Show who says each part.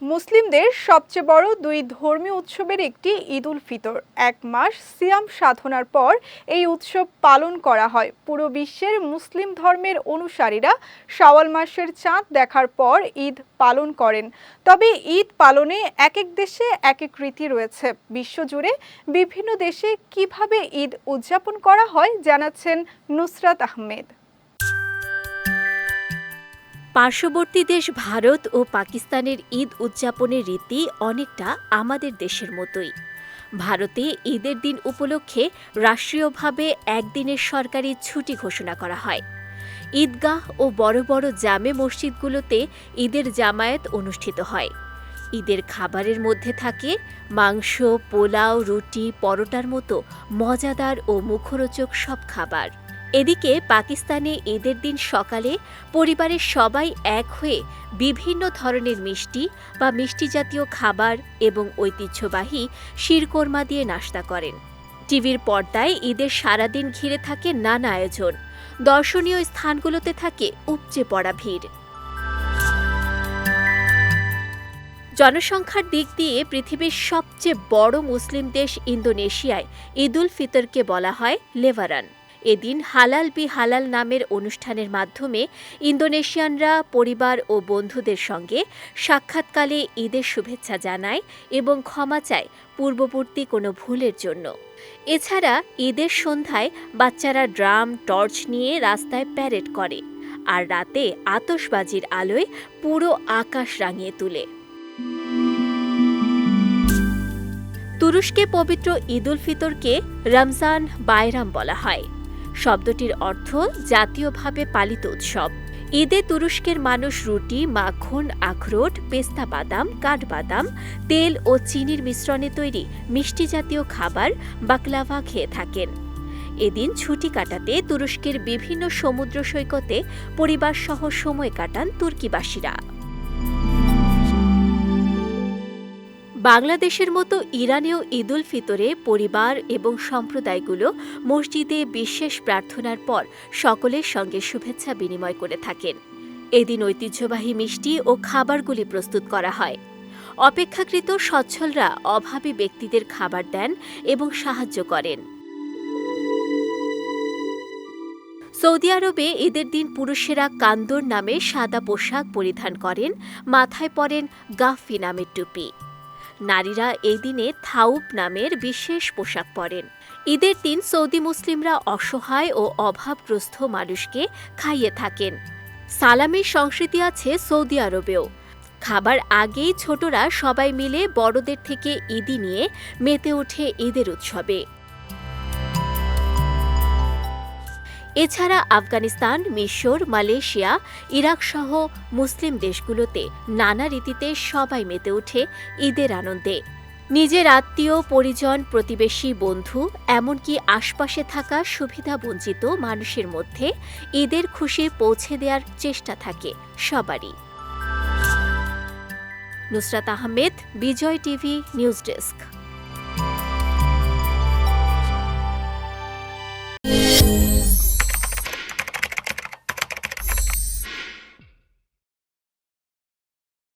Speaker 1: মুসলিমদের সবচেয়ে বড় দুই ধর্মীয় উৎসবের একটি ঈদ উল ফিতর। এক মাস সিয়াম সাধনার পর এই উৎসব পালন করা হয়। পুরো বিশ্বের মুসলিম ধর্মের অনুসারীরা শাওয়াল মাসের চাঁদ দেখার পর ঈদ পালন করেন। তবে ঈদ পালনে এক এক দেশে এক এক রীতি রয়েছে। বিশ্বজুড়ে বিভিন্ন দেশে কীভাবে ঈদ উদযাপন করা হয় জানাচ্ছেন নুসরাত আহমেদ।
Speaker 2: পার্শ্ববর্তী দেশ ভারত ও পাকিস্তানের ঈদ উদযাপনের রীতি অনেকটা আমাদের দেশের মতোই। ভারতে ঈদের দিন উপলক্ষে রাষ্ট্রীয়ভাবে একদিনের সরকারি ছুটি ঘোষণা করা হয়। ঈদগাহ ও বড় বড় জামে মসজিদগুলোতে ঈদের জামায়াত অনুষ্ঠিত হয়। ঈদের খাবারের মধ্যে থাকে মাংস, পোলাও, রুটি, পরোটার মতো মজাদার ও মুখরোচক সব খাবার। এদিকে পাকিস্তানে ঈদের দিন সকালে পরিবারের সবাই এক হয়ে বিভিন্ন ধরনের মিষ্টি বা মিষ্টি জাতীয় খাবার এবং ঐতিহ্যবাহী শিরকোরমা দিয়ে নাস্তা করেন। টিভির পর্দায় ঈদের সারাদিন ঘিরে থাকে নানা আয়োজন। দর্শনীয় স্থানগুলোতে থাকে উপচে পড়া ভিড়। জনসংখ্যার দিক দিয়ে পৃথিবীর সবচেয়ে বড় মুসলিম দেশ ইন্দোনেশিয়ায় ঈদ উল ফিতরকে বলা হয় লেভারান এদিন হালাল বি হালাল নামের অনুষ্ঠানের মাধ্যমে ইন্দোনেশিয়ানরা পরিবার ও বন্ধুদের সঙ্গে সাক্ষাৎকালে ঈদের শুভেচ্ছা জানায় এবং ক্ষমা চায় পূর্ববর্তী কোনো ভুলের জন্য। এছাড়া ঈদের সন্ধ্যায় বাচ্চারা ড্রাম, টর্চ নিয়ে রাস্তায় প্যারেড করে আর রাতে আতশবাজির আলোয় পুরো আকাশ রাঙিয়ে তুলে। তুরস্কে পবিত্র ঈদ উল ফিতরকে রমজান বায়রাম বলা হয়। শব্দটির অর্থ জাতীয়ভাবে পালিত উৎসব। ঈদে তুরস্কের মানুষ রুটি, মাখন, আখরোট, পেস্তা বাদাম, কাঠবাদাম, তেল ও চিনির মিশ্রণে তৈরি মিষ্টি জাতীয় খাবার বাকলাভা খেয়ে থাকেন। এদিন ছুটি কাটাতে তুরস্কের বিভিন্ন সমুদ্র সৈকতে পরিবারসহ সময় কাটান তুর্কিবাসীরা। বাংলাদেশের মতো ইরানেও ঈদ উল ফিতরে পরিবার এবং সম্প্রদায়গুলো মসজিদে বিশেষ প্রার্থনার পর সকলের সঙ্গে শুভেচ্ছা বিনিময় করে থাকেন। এদিন ঐতিহ্যবাহী মিষ্টি ও খাবারগুলি প্রস্তুত করা হয়। অপেক্ষাকৃত সচ্ছলরা অভাবী ব্যক্তিদের খাবার দেন এবং সাহায্য করেন। সৌদি আরবে ঈদের দিন পুরুষেরা কান্দর নামে সাদা পোশাক পরিধান করেন, মাথায় পরেন গাফি নামের টুপি। নারীরা এই দিনে থাউব নামের বিশেষ পোশাক পরেন। ঈদের দিন সৌদি মুসলিমরা অসহায় ও অভাবগ্রস্ত মানুষকে খাইয়ে থাকেন। সালামের সংস্কৃতি আছে সৌদি আরবেও। খাবার আগেই ছোটরা সবাই মিলে বড়দের থেকে ঈদি নিয়ে মেতে ওঠে ঈদের উৎসবে। এছাড়া আফগানিস্তান, মিশর, মালয়েশিয়া, ইরাক সহ মুসলিম দেশগুলোতে নানা রীতিতে সবাই মেতে ওঠে ঈদের আনন্দে। নিজের আত্মীয়, পরিজন, প্রতিবেশী, বন্ধু, এমনকি আশপাশে থাকা সুবিধাবঞ্চিত মানুষের মধ্যে ঈদের খুশি পৌঁছে দেওয়ার চেষ্টা থাকে সবারই। Nusrat Ahmed, Bijoy TV, news desk.